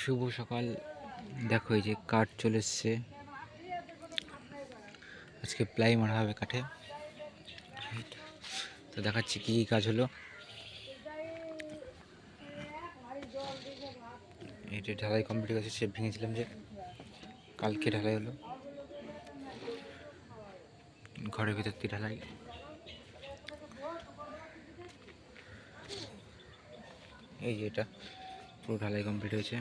শুভ সকাল। দেখো এই যে কাঠ চলে এসছে। আজকে প্লাই মারা হবে কাঠে। তো দেখাচ্ছি কী কী কাজ হলো। যে ঢালাই কমপ্লিট আছে সে ভেঙেছিলাম যে। কালকে ঢালাই হলো। ঘরের ভিতর দিয়ে ঢালাই। এই যে এটা, পুরো ঢালাই কমপ্লিট হয়েছে।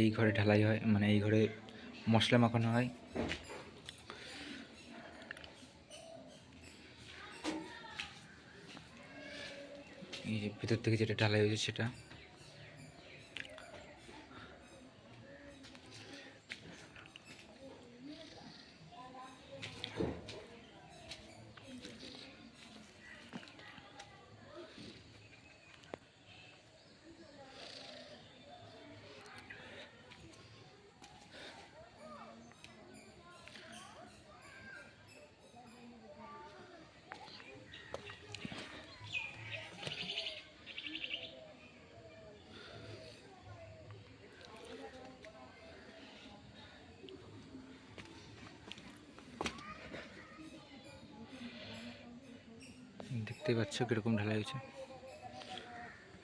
এই ঘরে ঢালাই হয় মানে এই ঘরে মশলা মাখানো হয়। এই যে ভিতর থেকে যেটা ঢালাই হয়েছে সেটা। দেখতেই পাচ্ছ কীরকম ঢালাই হয়েছে।